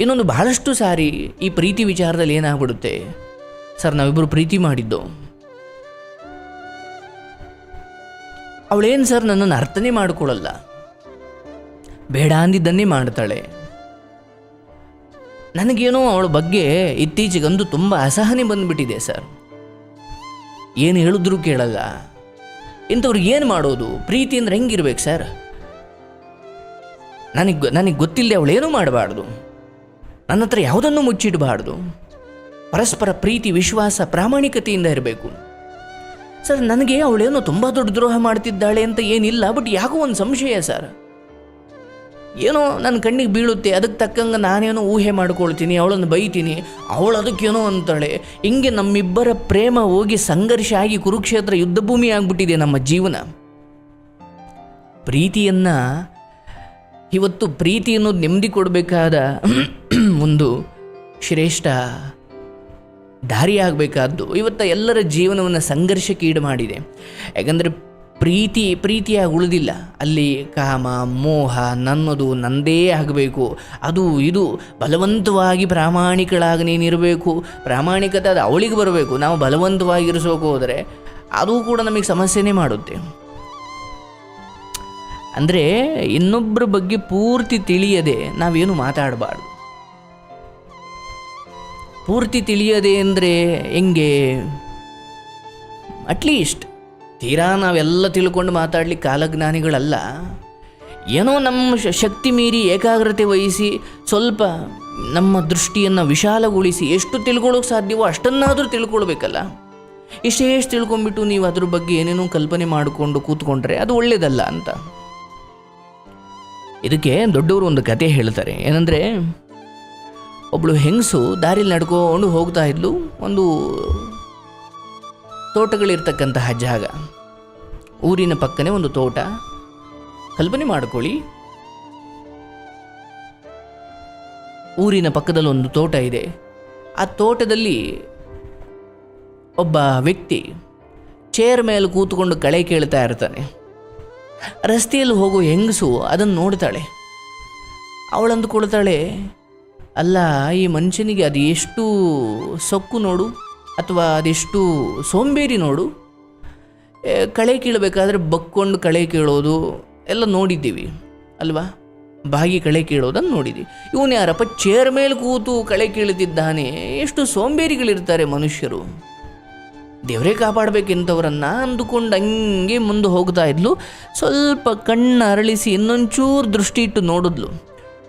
ಇನ್ನೊಂದು ಬಹಳಷ್ಟು ಸಾರಿ ಈ ಪ್ರೀತಿ ವಿಚಾರದಲ್ಲಿ ಏನಾಗ್ಬಿಡುತ್ತೆ? ಸರ್ ನಾವಿಬ್ಬರು ಪ್ರೀತಿ ಮಾಡಿದ್ದು. ಅವಳೇನು ಸರ್ ನನ್ನನ್ನು ಅರ್ಥನೇ ಮಾಡಿಕೊಳ್ಳಲ್ಲ. ಬೇಡ ಅಂದಿದ್ದನ್ನೇ ಮಾಡ್ತಾಳೆ. ನನಗೇನೋ ಅವಳ ಬಗ್ಗೆ ಇತ್ತೀಚೆಗಂದು ತುಂಬ ಅಸಹನೆ ಬಂದುಬಿಟ್ಟಿದೆ ಸರ್. ಏನು ಹೇಳಿದ್ರು ಕೇಳಲ್ಲ. ಇಂಥವ್ರಿಗೆ ಏನು ಮಾಡೋದು? ಪ್ರೀತಿ ಅಂದ್ರೆ ಹೆಂಗಿರ್ಬೇಕು ಸರ್? ನನಗೆ ನನಗೆ ಗೊತ್ತಿಲ್ಲದೆ ಅವಳೇನೂ ಮಾಡಬಾರ್ದು. ನನ್ನ ಹತ್ರ ಯಾವುದನ್ನು ಮುಚ್ಚಿಡಬಾರ್ದು. ಪರಸ್ಪರ ಪ್ರೀತಿ, ವಿಶ್ವಾಸ, ಪ್ರಾಮಾಣಿಕತೆಯಿಂದ ಇರಬೇಕು. ಸರ್, ನನಗೆ ಅವಳೇನೋ ತುಂಬ ದೊಡ್ಡ ದ್ರೋಹ ಮಾಡ್ತಿದ್ದಾಳೆ ಅಂತ ಏನಿಲ್ಲ, ಬಟ್ ಯಾಕೋ ಒಂದು ಸಂಶಯ ಸರ್. ಏನೋ ನನ್ನ ಕಣ್ಣಿಗೆ ಬೀಳುತ್ತೆ, ಅದಕ್ಕೆ ತಕ್ಕಂಗೆ ನಾನೇನೋ ಊಹೆ ಮಾಡ್ಕೊಳ್ತೀನಿ, ಅವಳನ್ನು ಬೈತೀನಿ, ಅವಳು ಅದಕ್ಕೇನೋ ಅಂತಾಳೆ. ಹಿಂಗೆ ನಮ್ಮಿಬ್ಬರ ಪ್ರೇಮ ಹೋಗಿ ಸಂಘರ್ಷ ಆಗಿ ಕುರುಕ್ಷೇತ್ರ ಯುದ್ಧ ಭೂಮಿ ಆಗಿಬಿಟ್ಟಿದೆ ನಮ್ಮ ಜೀವನ. ಪ್ರೀತಿಯನ್ನು, ಇವತ್ತು ಪ್ರೀತಿ ಅನ್ನೋದು ನೆಮ್ಮದಿ ಕೊಡಬೇಕಾದ ಒಂದು ಶ್ರೇಷ್ಠ ದಾರಿಯಾಗಬೇಕಾದ್ದು ಇವತ್ತು ಎಲ್ಲರ ಜೀವನವನ್ನು ಸಂಘರ್ಷಕ್ಕೀಡು ಮಾಡಿದೆ. ಯಾಕಂದರೆ ಪ್ರೀತಿ, ಪ್ರೀತಿಯಾಗಿ ಉಳಿದಿಲ್ಲ. ಅಲ್ಲಿ ಕಾಮ, ಮೋಹ, ನನ್ನದು ನಂದೇ ಆಗಬೇಕು. ಅದು, ಇದು ಬಲವಂತವಾಗಿ ಪ್ರಾಮಾಣಿಕಳಾಗಿ ನೀನಿರಬೇಕು. ಪ್ರಾಮಾಣಿಕತೆ ಅದು ಅವಳಿಗೆ ಬರಬೇಕು. ನಾವು ಬಲವಂತವಾಗಿರಿಸೋಕೆ ಹೋದರೆ ಅದು ಕೂಡ ನಮಗೆ ಸಮಸ್ಯೆನೇ ಮಾಡುತ್ತೆ. ಅಂದರೆ ಇನ್ನೊಬ್ಬರ ಬಗ್ಗೆ ಪೂರ್ತಿ ತಿಳಿಯದೆ ನಾವೇನು ಮಾತಾಡಬಾರ್ದು. ಪೂರ್ತಿ ತಿಳಿಯದೆ ಅಂದರೆ ಹೆಂಗೆ? ಅಟ್ಲೀಸ್ಟ್ ತೀರಾ ನಾವೆಲ್ಲ ತಿಳ್ಕೊಂಡು ಮಾತಾಡ್ಲಿಕ್ಕೆ ಕಾಲಜ್ಞಾನಿಗಳಲ್ಲ. ಏನೋ ನಮ್ಮ ಶಕ್ತಿ ಮೀರಿ ಏಕಾಗ್ರತೆ ವಹಿಸಿ ಸ್ವಲ್ಪ ನಮ್ಮ ದೃಷ್ಟಿಯನ್ನು ವಿಶಾಲಗೊಳಿಸಿ ಎಷ್ಟು ತಿಳ್ಕೊಳ್ಳೋಕೆ ಸಾಧ್ಯವೋ ಅಷ್ಟನ್ನಾದರೂ ತಿಳ್ಕೊಳ್ಬೇಕಲ್ಲ. ಇಷ್ಟೇ ಎಷ್ಟು ತಿಳ್ಕೊಂಬಿಟ್ಟು ನೀವು ಅದ್ರ ಬಗ್ಗೆ ಏನೇನೋ ಕಲ್ಪನೆ ಮಾಡಿಕೊಂಡು ಕೂತ್ಕೊಂಡ್ರೆ ಅದು ಒಳ್ಳೆಯದಲ್ಲ ಅಂತ. ಇದಕ್ಕೆ ದೊಡ್ಡವರು ಒಂದು ಕತೆ ಹೇಳ್ತಾರೆ. ಏನಂದರೆ ಒಬ್ಬಳು ಹೆಂಗಸು ದಾರಿಲಿ ನಡ್ಕೊಂಡು ಹೋಗ್ತಾ ಇದ್ಲು. ಒಂದು ತೋಟಗಳಿರ್ತಕ್ಕಂತಹ ಜಾಗ. ಊರಿನ ಪಕ್ಕನೆ ಒಂದು ತೋಟ. ಕಲ್ಪನೆ ಮಾಡ್ಕೊಳ್ಳಿ. ಊರಿನ ಪಕ್ಕದಲ್ಲಿ ಒಂದು ತೋಟ ಇದೆ. ಆ ತೋಟದಲ್ಲಿ ಒಬ್ಬ ವ್ಯಕ್ತಿ ಚೇರ್ ಮೇಲೆ ಕೂತ್ಕೊಂಡು ಕಳೆ ಕೇಳ್ತಾ ಇರ್ತಾನೆ. ರಸ್ತೆಯಲ್ಲಿ ಹೋಗೋ ಹೆಂಗಸು ಅದನ್ನು ನೋಡ್ತಾಳೆ. ಅವಳು ಅಂದುಕೊಳ್ತಾಳೆ ಅಲ್ಲ, ಈ ಮನುಷ್ಯನಿಗೆ ಅದು ಎಷ್ಟು ಸೊಕ್ಕು ನೋಡು, ಅಥವಾ ಅದೆಷ್ಟು ಸೋಂಬೇರಿ ನೋಡು. ಕಳೆ ಕೀಳಬೇಕಾದ್ರೆ ಬಕ್ಕೊಂಡು ಕಳೆ ಕೀಳೋದು ಎಲ್ಲ ನೋಡಿದ್ದೀವಿ, ಅಲ್ವಾ? ಬಾಗಿ ಕಳೆ ಕೀಳೋದನ್ನು ನೋಡಿದ್ದೀವಿ. ಇವನು ಯಾರಪ್ಪ, ಚೇರ್ ಮೇಲೆ ಕೂತು ಕಳೆ ಕೀಳುತ್ತಿದ್ದಾನೆ. ಎಷ್ಟು ಸೋಂಬೇರಿಗಳಿರ್ತಾರೆ ಮನುಷ್ಯರು. ದೇವರೇ ಕಾಪಾಡಬೇಕೆಂಥವ್ರನ್ನ ಅಂದುಕೊಂಡು ಹಂಗೆ ಮುಂದೆ ಹೋಗ್ತಾ ಇದ್ಲು. ಸ್ವಲ್ಪ ಕಣ್ಣು ಅರಳಿಸಿ ಇನ್ನೊಂಚೂರು ದೃಷ್ಟಿ ಇಟ್ಟು ನೋಡಿದ್ಲು.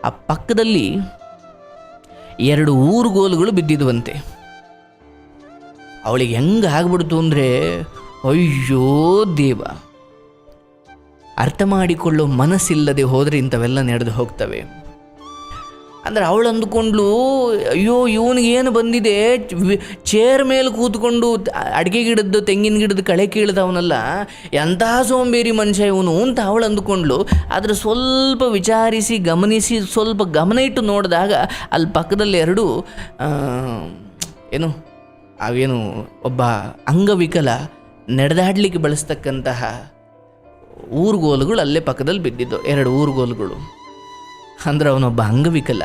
ಆ ಪಕ್ಕದಲ್ಲಿ ಎರಡು ಊರು ಗೋಲುಗಳು ಬಿದ್ದಿದ್ವಂತೆ. ಅವಳಿಗೆ ಹೆಂಗೆ ಆಗ್ಬಿಡ್ತು ಅಂದರೆ, ಅಯ್ಯೋ ದೇವ. ಅರ್ಥ ಮಾಡಿಕೊಳ್ಳೋ ಮನಸ್ಸಿಲ್ಲದೆ ಹೋದರೆ ಇಂಥವೆಲ್ಲ ನಡೆದು ಹೋಗ್ತವೆ. ಅಂದ್ರೆ ಅವಳು ಅಂದುಕೊಂಡ್ಲು, ಅಯ್ಯೋ, ಇವನಿಗೆ ಏನು ಬಂದಿದೆ? ಚೇರ್ ಮೇಲೆ ಕೂತ್ಕೊಂಡು ಅಡುಗೆ ಗಿಡದ್ದು, ತೆಂಗಿನ ಗಿಡದ ಕಳೆ ಕೇಳಿದವನಲ್ಲ ಎಂತಹ ಸೋಂಬೇರಿ ಮನುಷ್ಯ ಇವನು ಅಂತ ಅವಳು ಅಂದುಕೊಂಡ್ಲು. ಆದರೆ ಸ್ವಲ್ಪ ವಿಚಾರಿಸಿ, ಗಮನಿಸಿ, ಸ್ವಲ್ಪ ಗಮನ ಇಟ್ಟು ನೋಡಿದಾಗ ಅಲ್ಲಿ ಪಕ್ಕದಲ್ಲಿ ಎರಡು ಏನು, ಅವೇನು, ಒಬ್ಬ ಅಂಗವಿಕಲ ನಡೆದಾಡಲಿಕ್ಕೆ ಬಳಸ್ತಕ್ಕಂತಹ ಊರುಗೋಲುಗಳು ಅಲ್ಲೇ ಪಕ್ಕದಲ್ಲಿ ಬಿದ್ದಿದ್ದು, ಎರಡು ಊರುಗೋಲುಗಳು. ಅಂದ್ರೆ ಅವನೊಬ್ಬ ಅಂಗವಿಕಲ.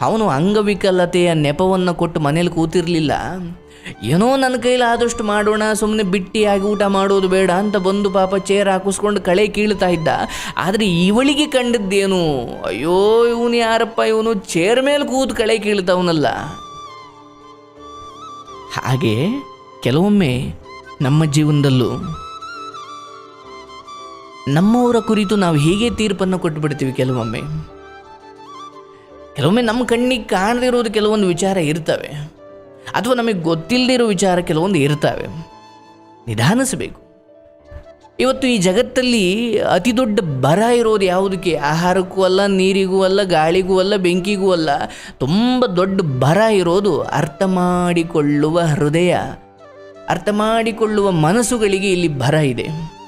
ಅವನು ಅಂಗವಿಕಲತೆಯ ನೆಪವನ್ನು ಕೊಟ್ಟು ಮನೇಲಿ ಕೂತಿರಲಿಲ್ಲ. ಏನೋ ನನ್ನ ಕೈಲಿ ಆದಷ್ಟು ಮಾಡೋಣ ಸುಮ್ಮನೆ ಬಿಟ್ಟಿಯಾಗಿ ಊಟ ಮಾಡೋದು ಬೇಡ ಅಂತ ಬಂದು ಪಾಪ ಚೇರ್ ಹಾಕಿಸ್ಕೊಂಡು ಕಳೆ ಕೀಳ್ತಾ ಇದ್ದ. ಆದರೆ ಇವಳಿಗೆ ಕಂಡದ್ದೇನು? ಅಯ್ಯೋ, ಇವನು ಯಾರಪ್ಪ? ಇವನು ಚೇರ್ ಮೇಲೆ ಕೂತು ಕಳೆ ಕೀಳ್ತವನಲ್ಲ. ಹಾಗೆ ಕೆಲವೊಮ್ಮೆ ನಮ್ಮ ಜೀವನದಲ್ಲೂ ನಮ್ಮವರ ಕುರಿತು ನಾವು ಹೇಗೆ ತೀರ್ಪನ್ನು ಕೊಟ್ಟುಬಿಡ್ತೀವಿ ಕೆಲವೊಮ್ಮೆ? ಕೆಲವೊಮ್ಮೆ ನಮ್ಮ ಕಣ್ಣಿಗೆ ಕಾಣದೇ ಇರೋದು ಕೆಲವೊಂದು ವಿಚಾರ ಇರ್ತವೆ. ಅಥವಾ ನಮಗೆ ಗೊತ್ತಿಲ್ಲದಿರೋ ವಿಚಾರ ಕೆಲವೊಂದು ಇರ್ತವೆ. ನಿಧಾನಿಸಬೇಕು. ಇವತ್ತು ಈ ಜಗತ್ತಲ್ಲಿ ಅತಿ ದೊಡ್ಡ ಬರ ಇರೋದು ಯಾವುದಕ್ಕೆ? ಆಹಾರಕ್ಕೂ ಅಲ್ಲ, ನೀರಿಗೂ ಅಲ್ಲ, ಗಾಳಿಗೂ ಅಲ್ಲ, ಬೆಂಕಿಗೂ ಅಲ್ಲ. ತುಂಬ ದೊಡ್ಡ ಬರ ಇರೋದು ಅರ್ಥ ಮಾಡಿಕೊಳ್ಳುವ ಹೃದಯ. ಅರ್ಥ ಮಾಡಿಕೊಳ್ಳುವ ಮನಸ್ಸುಗಳಿಗೆ ಇಲ್ಲಿ ಬರ ಇದೆ.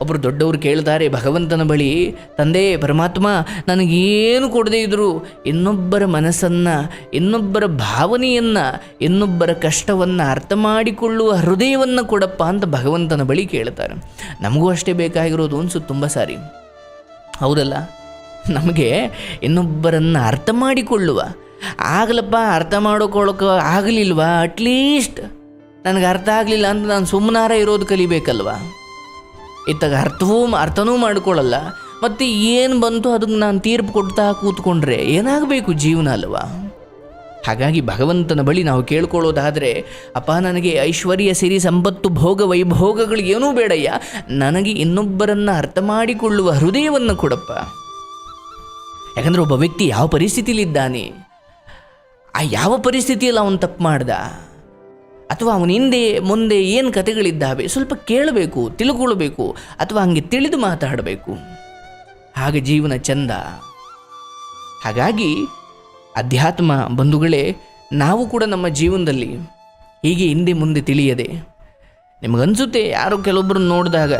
ಒಬ್ಬರು ದೊಡ್ಡವರು ಕೇಳ್ತಾರೆ, ಭಗವಂತನ ಬಳಿ, ತಂದೆ, ಪರಮಾತ್ಮ, ನನಗೇನು ಕೊಡದೇ ಇದ್ರು, ಇನ್ನೊಬ್ಬರ ಮನಸ್ಸನ್ನು, ಇನ್ನೊಬ್ಬರ ಭಾವನೆಯನ್ನು, ಇನ್ನೊಬ್ಬರ ಕಷ್ಟವನ್ನು ಅರ್ಥ ಮಾಡಿಕೊಳ್ಳುವ ಹೃದಯವನ್ನು ಕೊಡಪ್ಪ ಅಂತ ಭಗವಂತನ ಬಳಿ ಕೇಳ್ತಾರೆ. ನಮಗೂ ಅಷ್ಟೇ ಬೇಕಾಗಿರೋದು ಅನಿಸುತ್ತೆ ತುಂಬ ಸಾರಿ. ಹೌದಲ್ಲ? ನಮಗೆ ಇನ್ನೊಬ್ಬರನ್ನು ಅರ್ಥ ಮಾಡಿಕೊಳ್ಳುವ, ಆಗಲಪ್ಪ ಅರ್ಥ ಮಾಡಿಕೊಳ್ಳೋಕೆ ಆಗಲಿಲ್ವಾ? ಅಟ್ಲೀಸ್ಟ್ ನನಗೆ ಅರ್ಥ ಆಗಲಿಲ್ಲ ಅಂತ ನಾನು ಸುಮ್ಮನಾರ ಇರೋದು ಕಲಿಬೇಕಲ್ವಾ? ಇತ್ತಾಗ ಅರ್ಥವೂ ಅರ್ಥನೂ ಮಾಡ್ಕೊಳ್ಳಲ್ಲ. ಮತ್ತು ಏನು ಬಂತು ಅದಕ್ಕೆ ನಾನು ತೀರ್ಪು ಕೊಡ್ತಾ ಕೂತ್ಕೊಂಡ್ರೆ ಏನಾಗಬೇಕು ಜೀವನ ಅಲ್ವಾ? ಹಾಗಾಗಿ ಭಗವಂತನ ಬಳಿ ನಾವು ಕೇಳ್ಕೊಳ್ಳೋದಾದರೆ, ಅಪ್ಪ ನನಗೆ ಐಶ್ವರ್ಯ ಸಿರಿ ಸಂಪತ್ತು ಭೋಗ ವೈಭೋಗಗಳು ಏನೂ ಬೇಡಯ್ಯ. ನನಗೆ ಇನ್ನೊಬ್ಬರನ್ನು ಅರ್ಥ ಮಾಡಿಕೊಳ್ಳುವ ಹೃದಯವನ್ನು ಕೊಡಪ್ಪ. ಯಾಕಂದರೆ ಒಬ್ಬ ವ್ಯಕ್ತಿ ಯಾವ ಪರಿಸ್ಥಿತಿಲಿದ್ದಾನೆ ಆ ಯಾವ ಪರಿಸ್ಥಿತಿಯಲ್ಲಿ ಅವನು ತಪ್ಪು ಮಾಡ್ದ? ಅಥವಾ ಅವನ ಹಿಂದೆ, ಮುಂದೆ ಏನು ಕಥೆಗಳಿದ್ದಾವೆ ಸ್ವಲ್ಪ ಕೇಳಬೇಕು, ತಿಳ್ಕೊಳ್ಬೇಕು ಅಥವಾ ಹಂಗೆ ತಿಳಿದು ಮಾತಾಡಬೇಕು. ಹಾಗೆ ಜೀವನ ಚಂದ. ಹಾಗಾಗಿ ಅಧ್ಯಾತ್ಮ ಬಂಧುಗಳೇ, ನಾವು ಕೂಡ ನಮ್ಮ ಜೀವನದಲ್ಲಿ ಹೀಗೆ ಹಿಂದೆ ಮುಂದೆ ತಿಳಿಯದೆ. ನಿಮಗನ್ಸುತ್ತೆ ಯಾರೋ ಕೆಲವೊಬ್ಬರನ್ನ ನೋಡಿದಾಗ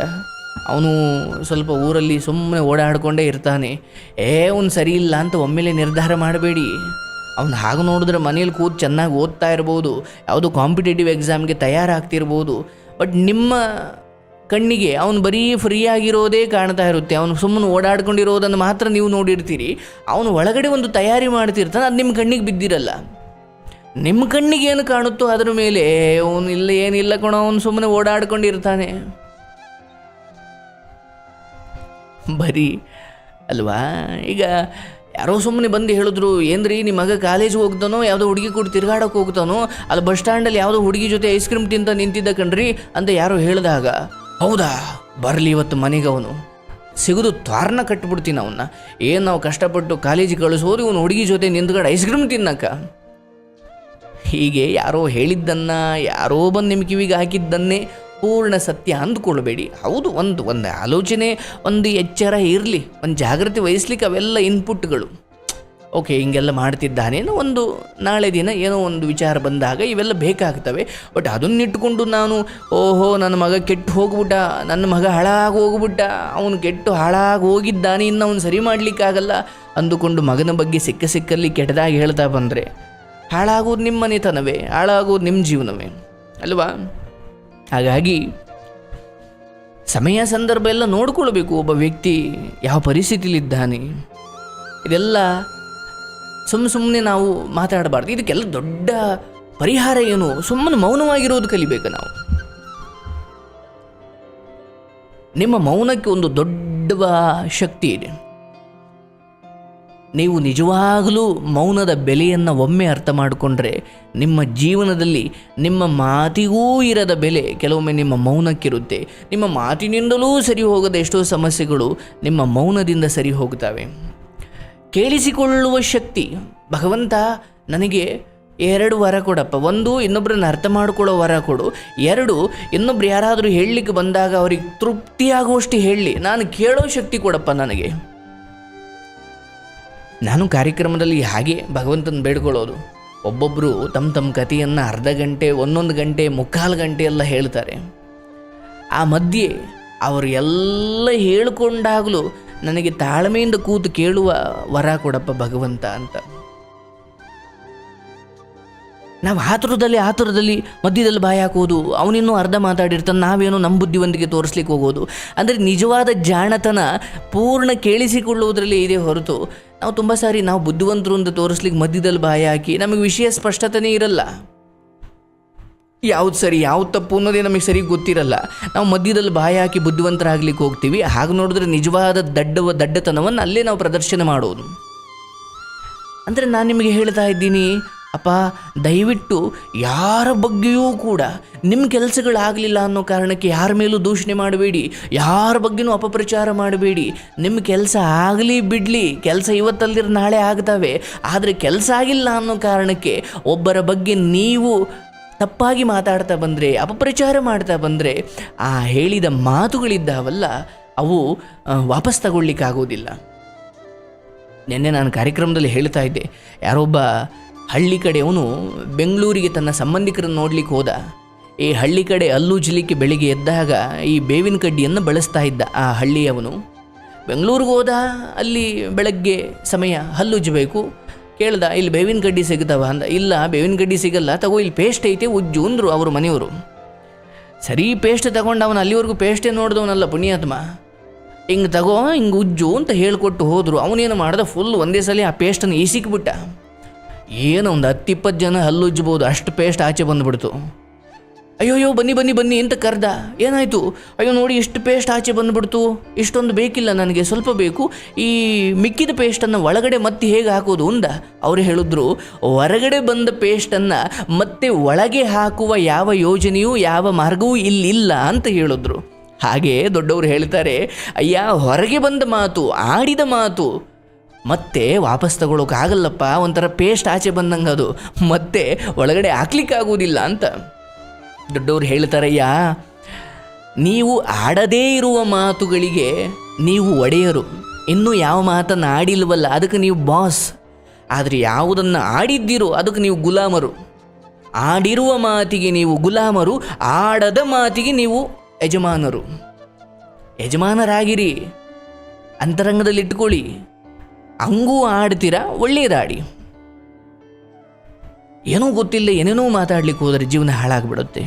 ಅವನು ಸ್ವಲ್ಪ ಊರಲ್ಲಿ ಸುಮ್ಮನೆ ಓಡಾಡಿಕೊಂಡೇ ಇರ್ತಾನೆ. ಏ, ಅವ್ನು ಸರಿ ಇಲ್ಲ ಅಂತ ಒಮ್ಮೆಲೆ ನಿರ್ಧಾರ ಮಾಡಬೇಡಿ. ಅವ್ನು ಹಾಗೆ ನೋಡಿದ್ರೆ ಮನೇಲಿ ಕೂತು ಚೆನ್ನಾಗಿ ಓದ್ತಾ ಇರ್ಬೋದು, ಯಾವುದೋ ಕಾಂಪಿಟೇಟಿವ್ ಎಕ್ಸಾಮ್ಗೆ ತಯಾರಾಗ್ತಿರ್ಬೋದು. ಬಟ್ ನಿಮ್ಮ ಕಣ್ಣಿಗೆ ಅವನು ಬರೀ ಫ್ರೀ ಆಗಿರೋದೇ ಕಾಣ್ತಾ ಇರುತ್ತೆ. ಅವನು ಸುಮ್ಮನೆ ಓಡಾಡ್ಕೊಂಡಿರೋದನ್ನು ಮಾತ್ರ ನೀವು ನೋಡಿರ್ತೀರಿ. ಅವನು ಒಳಗಡೆ ಒಂದು ತಯಾರಿ ಮಾಡ್ತಿರ್ತಾನೆ, ಅದು ನಿಮ್ಮ ಕಣ್ಣಿಗೆ ಬಿದ್ದಿರಲ್ಲ. ನಿಮ್ಮ ಕಣ್ಣಿಗೆ ಏನು ಕಾಣುತ್ತೋ ಅದರ ಮೇಲೆ ಅವನು ಇಲ್ಲ, ಏನಿಲ್ಲ ಕಣೋ, ಅವನು ಸುಮ್ಮನೆ ಓಡಾಡ್ಕೊಂಡಿರ್ತಾನೆ. ಬರೀ, ಅಲ್ವಾ? ಈಗ ಯಾರೋ ಸುಮ್ಮನೆ ಬಂದು ಹೇಳಿದ್ರು, ಏನ್ರಿ ನಿಮ್ಮ ಮಗ ಕಾಲೇಜ್ ಹೋಗ್ತಾನೋ, ಯಾವುದೋ ಹುಡುಗಿ ಕೂಡ ತಿರ್ಗಾಡಕ್ಕೆ ಹೋಗ್ತಾನೋ, ಅಲ್ಲಿ ಬಸ್ ಸ್ಟ್ಯಾಂಡಲ್ಲಿ ಯಾವುದೋ ಹುಡುಗಿ ಜೊತೆ ಐಸ್ ಕ್ರೀಮ್ ತಿಂತ ನಿಂತಿದ್ದ ಕಣ್ರಿ, ಅಂತ ಯಾರೋ ಹೇಳಿದಾಗ ಹೌದಾ, ಬರಲಿ ಇವತ್ತು ಮನೆಗೆ ಅವನು. ಸಿಗೋದು ತ್ವಾರ್ನ ಕಟ್ಬಿಡ್ತೀನಿ ಅವನ್ನ ಏನು ನಾವು ಕಷ್ಟಪಟ್ಟು ಕಾಲೇಜ್ ಕಳಿಸೋದು ಇವನು ಹುಡುಗಿ ಜೊತೆ ನಿಂತ್ಕೊಂಡು ಐಸ್ ಕ್ರೀಮ್ ತಿನ್ನಕ್ಕ? ಹೀಗೆ ಯಾರೋ ಹೇಳಿದ್ದನ್ನು, ಯಾರೋ ಬಂದು ನಿಮ್ಮ ಕಿವಿಗೆ ಹಾಕಿದ್ದನ್ನೇ ಪೂರ್ಣ ಸತ್ಯ ಅಂದ್ಕೊಳ್ಬೇಡಿ ಹೌದು, ಒಂದು ಒಂದು ಆಲೋಚನೆ, ಒಂದು ಎಚ್ಚರ ಇರಲಿ. ಒಂದು ಜಾಗೃತಿ ವಹಿಸ್ಲಿಕ್ಕೆ ಅವೆಲ್ಲ ಇನ್ಪುಟ್ಗಳು ಓಕೆ ಹಿಂಗೆಲ್ಲ ಮಾಡ್ತಿದ್ದಾನೇನೋ ಒಂದು ನಾಳೆ ದಿನ ಏನೋ ಒಂದು ವಿಚಾರ ಬಂದಾಗ ಇವೆಲ್ಲ ಬೇಕಾಗ್ತವೆ. ಬಟ್ ಅದನ್ನಿಟ್ಕೊಂಡು ನಾನು, ಓಹೋ, ನನ್ನ ಮಗ ಕೆಟ್ಟು ಹೋಗ್ಬಿಟ್ಟ, ನನ್ನ ಮಗ ಹಾಳಾಗಿ ಹೋಗ್ಬಿಟ್ಟ, ಅವನು ಕೆಟ್ಟು ಹಾಳಾಗಿ ಹೋಗಿದ್ದಾನೆ, ಇನ್ನು ಅವನು ಸರಿ ಮಾಡಲಿಕ್ಕಾಗಲ್ಲ ಅಂದುಕೊಂಡು ಮಗನ ಬಗ್ಗೆ ಸಿಕ್ಕ ಸಿಕ್ಕಲ್ಲಿ ಕೆಟ್ಟದಾಗಿ ಹೇಳ್ತಾ ಬಂದರೆ, ಹಾಳಾಗೋದು ನಿಮ್ಮ ಮನೆತನವೇ ಹಾಳಾಗೋದು ನಿಮ್ಮ ಜೀವನವೇ, ಅಲ್ವಾ? ಹಾಗಾಗಿ ಸಮಯ ಸಂದರ್ಭ ಎಲ್ಲ ನೋಡ್ಕೊಳ್ಬೇಕು. ಒಬ್ಬ ವ್ಯಕ್ತಿ ಯಾವ ಪರಿಸ್ಥಿತಿಲಿದ್ದಾನೆ ಇದೆಲ್ಲ ಸುಮ್ಮ ಸುಮ್ಮನೆ ನಾವು ಮಾತಾಡಬಾರ್ದು. ಇದಕ್ಕೆಲ್ಲ ದೊಡ್ಡ ಪರಿಹಾರ ಏನು? ಸುಮ್ಮನೆ ಮೌನವಾಗಿರೋದು ಕಲಿಬೇಕು ನಾವು. ನಿಮ್ಮ ಮೌನಕ್ಕೆ ಒಂದು ದೊಡ್ಡ ಶಕ್ತಿ ಇದೆ. ನೀವು ನಿಜವಾಗಲೂ ಮೌನದ ಬೆಲೆಯನ್ನು ಒಮ್ಮೆ ಅರ್ಥ ಮಾಡಿಕೊಂಡ್ರೆ ನಿಮ್ಮ ಜೀವನದಲ್ಲಿ ನಿಮ್ಮ ಮಾತಿಗೂ ಇರದ ಬೆಲೆ ಕೆಲವೊಮ್ಮೆ ನಿಮ್ಮ ಮೌನಕ್ಕಿರುತ್ತೆ. ನಿಮ್ಮ ಮಾತಿನಿಂದಲೂ ಸರಿ ಹೋಗದ ಎಷ್ಟೋ ಸಮಸ್ಯೆಗಳು ನಿಮ್ಮ ಮೌನದಿಂದ ಸರಿ ಹೋಗ್ತವೆ. ಕೇಳಿಸಿಕೊಳ್ಳುವ ಶಕ್ತಿ, ಭಗವಂತ ನನಗೆ ಎರಡು ವರ ಕೊಡಪ್ಪ. ಒಂದು ಇನ್ನೊಬ್ಬರನ್ನ ಅರ್ಥ ಮಾಡಿಕೊಳ್ಳೋ ವರ ಕೊಡು. ಎರಡು, ಇನ್ನೊಬ್ರು ಯಾರಾದರೂ ಹೇಳಲಿಕ್ಕೆ ಬಂದಾಗ ಅವ್ರಿಗೆ ತೃಪ್ತಿಯಾಗುವಷ್ಟು ಹೇಳಿ. ನಾನು ಕೇಳೋ ಶಕ್ತಿ ಕೊಡಪ್ಪ ನನಗೆ. ನಾನು ಕಾರ್ಯಕ್ರಮದಲ್ಲಿ ಹಾಗೆ ಭಗವಂತನ ಬೇಡ್ಕೊಳ್ಳೋದು. ಒಬ್ಬೊಬ್ಬರು ತಮ್ಮ ತಮ್ಮ ಕಥೆಯನ್ನು ಅರ್ಧ ಗಂಟೆ, ಒಂದೊಂದು ಗಂಟೆ, ಮುಕ್ಕಾಲು ಗಂಟೆ ಎಲ್ಲ ಹೇಳ್ತಾರೆ. ಆ ಮಧ್ಯೆ ಅವರು ಎಲ್ಲ ಹೇಳಿಕೊಂಡಾಗಲೂ ನನಗೆ ತಾಳ್ಮೆಯಿಂದ ಕೂತು ಕೇಳುವ ವರ ಕೊಡಪ್ಪ ಭಗವಂತ ಅಂತ. ನಾವು ಆತುರದಲ್ಲಿ ಆತುರದಲ್ಲಿ ಮಧ್ಯದಲ್ಲಿ ಬಾಯಿ ಹಾಕೋದು ಅವನಿನ್ನೂ ಅರ್ಧ ಮಾತಾಡಿರ್ತಾನೆ, ನಾವೇನು ನಮ್ಮ ಬುದ್ಧಿವಂತಿಕೆ ತೋರಿಸ್ಲಿಕ್ಕೆ ಹೋಗೋದು. ಅಂದರೆ ನಿಜವಾದ ಜಾಣತನ ಪೂರ್ಣ ಕೇಳಿಸಿಕೊಳ್ಳುವುದರಲ್ಲಿ ಇದೆ ಹೊರತು ನಾವು ತುಂಬ ಸಾರಿ ನಾವು ಬುದ್ಧಿವಂತರು ಅಂತ ತೋರಿಸ್ಲಿಕ್ಕೆ ಮಧ್ಯದಲ್ಲಿ ಬಾಯಿ ಹಾಕಿ ನಮಗೆ ವಿಷಯ ಸ್ಪಷ್ಟತೆನೇ ಇರಲ್ಲ. ಯಾವ್ದು ಸರಿ, ಯಾವ್ದು ತಪ್ಪು ಅನ್ನೋದೇ ನಮಗೆ ಸರಿ ಗೊತ್ತಿರಲ್ಲ. ನಾವು ಮಧ್ಯದಲ್ಲಿ ಬಾಯಿ ಹಾಕಿ ಬುದ್ಧಿವಂತರಾಗ್ಲಿಕ್ಕೆ ಹೋಗ್ತೀವಿ. ಹಾಗೆ ನೋಡಿದ್ರೆ ನಿಜವಾದ ದಡ್ಡವ, ದಡ್ಡತನವನ್ನು ಅಲ್ಲೇ ನಾವು ಪ್ರದರ್ಶನ ಮಾಡೋದು. ಅಂದರೆ ನಾನು ನಿಮಗೆ ಹೇಳ್ತಾ ಇದ್ದೀನಿ ಅಪ್ಪ, ದಯವಿಟ್ಟು ಯಾರ ಬಗ್ಗೆಯೂ ಕೂಡ ನಿಮ್ಮ ಕೆಲಸಗಳಾಗಲಿಲ್ಲ ಅನ್ನೋ ಕಾರಣಕ್ಕೆ ಯಾರ ಮೇಲೂ ದೂಷಣೆ ಮಾಡಬೇಡಿ. ಯಾರ ಬಗ್ಗೆನೂ ಅಪಪ್ರಚಾರ ಮಾಡಬೇಡಿ. ನಿಮ್ಮ ಕೆಲಸ ಆಗಲಿ ಬಿಡಲಿ, ಕೆಲಸ ಇವತ್ತಲ್ದಿರ ನಾಳೆ ಆಗ್ತವೆ. ಆದರೆ ಕೆಲಸ ಆಗಿಲ್ಲ ಅನ್ನೋ ಕಾರಣಕ್ಕೆ ಒಬ್ಬರ ಬಗ್ಗೆ ನೀವು ತಪ್ಪಾಗಿ ಮಾತಾಡ್ತಾ ಬಂದರೆ, ಅಪಪ್ರಚಾರ ಮಾಡ್ತಾ ಬಂದರೆ, ಆ ಹೇಳಿದ ಮಾತುಗಳಿದ್ದಾವಲ್ಲ, ಅವು ವಾಪಸ್ ತಗೊಳ್ಳಿಕ್ಕಾಗೋದಿಲ್ಲ. ನಿನ್ನೆ ನಾನು ಕಾರ್ಯಕ್ರಮದಲ್ಲಿ ಹೇಳ್ತಾ ಇದ್ದೆ ಯಾರೊಬ್ಬ ಹಳ್ಳಿ ಕಡೆಯವನು ಬೆಂಗಳೂರಿಗೆ ತನ್ನ ಸಂಬಂಧಿಕರನ್ನು ನೋಡ್ಲಿಕ್ಕೆ ಹೋದ. ಈ ಹಳ್ಳಿ ಕಡೆ ಹಲ್ಲುಜ್ಲಿಕ್ಕೆ ಬೆಳಿಗ್ಗೆ ಎದ್ದಾಗ ಈ ಬೇವಿನ ಕಡ್ಡಿಯನ್ನು ಬಳಸ್ತಾ ಇದ್ದ ಆ ಹಳ್ಳಿಯವನು. ಬೆಂಗಳೂರಿಗೆ ಹೋದ, ಅಲ್ಲಿ ಬೆಳಗ್ಗೆ ಸಮಯ ಹಲ್ಲುಜ್ಜಬೇಕು ಕೇಳ್ದ, ಇಲ್ಲಿ ಬೇವಿನ ಕಡ್ಡಿ ಸಿಗ್ತಾವ ಅಂದ. ಇಲ್ಲ, ಬೇವಿನ ಕಡ್ಡಿ ಸಿಗಲ್ಲ, ತಗೋ, ಇಲ್ಲಿ ಪೇಸ್ಟ್ ಐತೆ, ಉಜ್ಜು ಅಂದರು ಅವ್ರ ಮನೆಯವರು. ಸರಿ, ಪೇಸ್ಟ್ ತಗೊಂಡು ಅವನು ಅಲ್ಲಿವರೆಗೂ ಪೇಸ್ಟೇ ನೋಡಿದವನಲ್ಲ ಪುಣ್ಯಾತ್ಮ. ಹಿಂಗೆ ತಗೋ, ಹಿಂಗೆ ಉಜ್ಜು ಅಂತ ಹೇಳಿಕೊಟ್ಟು ಹೋದರು. ಅವನೇನು ಮಾಡ್ದ ಫುಲ್ ಒಂದೇ ಸಲ ಆ ಪೇಸ್ಟನ್ನು ಈಸಿಕ್ಬಿಟ್ಟ. ಏನೋ ಒಂದು ಹತ್ತಿಪ್ಪತ್ತು ಜನ ಹಲ್ಲು ಉಜ್ಜಬೋದು. ಅಷ್ಟು ಪೇಸ್ಟ್ ಆಚೆ ಬಂದುಬಿಡ್ತು. ಅಯ್ಯೋ ಅಯ್ಯೋ ಬನ್ನಿ ಬನ್ನಿ ಬನ್ನಿ ಅಂತ ಕರ್ದ. ಏನಾಯಿತು? ಅಯ್ಯೋ, ನೋಡಿ, ಇಷ್ಟು ಪೇಸ್ಟ್ ಆಚೆ ಬಂದುಬಿಡ್ತು. ಇಷ್ಟೊಂದು ಬೇಕಿಲ್ಲ ನನಗೆ, ಸ್ವಲ್ಪ ಬೇಕು. ಈ ಮಿಕ್ಕಿದ ಪೇಸ್ಟನ್ನು ಒಳಗಡೆ ಮತ್ತೆ ಹೇಗೆ ಹಾಕೋದು ಅಂದ? ಅವರು ಹೇಳಿದ್ರು, ಹೊರಗಡೆ ಬಂದ ಪೇಸ್ಟನ್ನು ಮತ್ತೆ ಒಳಗೆ ಹಾಕುವ ಯಾವ ಯೋಜನೆಯೂ, ಯಾವ ಮಾರ್ಗವೂ ಇಲ್ಲಿಲ್ಲ ಅಂತ ಹೇಳಿದ್ರು. ಹಾಗೆ ದೊಡ್ಡವರು ಹೇಳ್ತಾರೆ, ಅಯ್ಯ, ಹೊರಗೆ ಬಂದ ಮಾತು, ಆಡಿದ ಮಾತು ಮತ್ತೆ ವಾಪಸ್ ತಗೊಳ್ಳೋಕ್ಕಾಗಲ್ಲಪ್ಪ ಒಂಥರ ಪೇಸ್ಟ್ ಆಚೆ ಬಂದಂಗೆ ಅದು. ಮತ್ತೆ ಒಳಗಡೆ ಹಾಕ್ಲಿಕ್ಕಾಗುವುದಿಲ್ಲ ಅಂತ. ದೊಡ್ಡವರು ಹೇಳ್ತಾರಯ್ಯ, ನೀವು ಆಡದೇ ಇರುವ ಮಾತುಗಳಿಗೆ ನೀವು ಒಡೆಯರು. ಇನ್ನೂ ಯಾವ ಮಾತನ್ನು ಆಡಿಲ್ವಲ್ಲ, ಅದಕ್ಕೆ ನೀವು ಬಾಸ್. ಆದರೆ ಯಾವುದನ್ನು ಆಡಿದ್ದೀರೋ, ಅದಕ್ಕೆ ನೀವು ಗುಲಾಮರು. ಆಡಿರುವ ಮಾತಿಗೆ ನೀವು ಗುಲಾಮರು, ಆಡದ ಮಾತಿಗೆ ನೀವು ಯಜಮಾನರು. ಯಜಮಾನರಾಗಿರಿ. ಅಂತರಂಗದಲ್ಲಿ ಇಟ್ಕೊಳ್ಳಿ. ಹಂಗೂ ಆಡ್ತೀರಾ? ಒಳ್ಳೆಯದಾಡಿ ಏನೂ ಗೊತ್ತಿಲ್ಲ ಏನೇನೋ ಮಾತಾಡ್ಲಿಕ್ಕೆ ಹೋದರೆ ಜೀವನ ಹಾಳಾಗ್ಬಿಡುತ್ತೆ.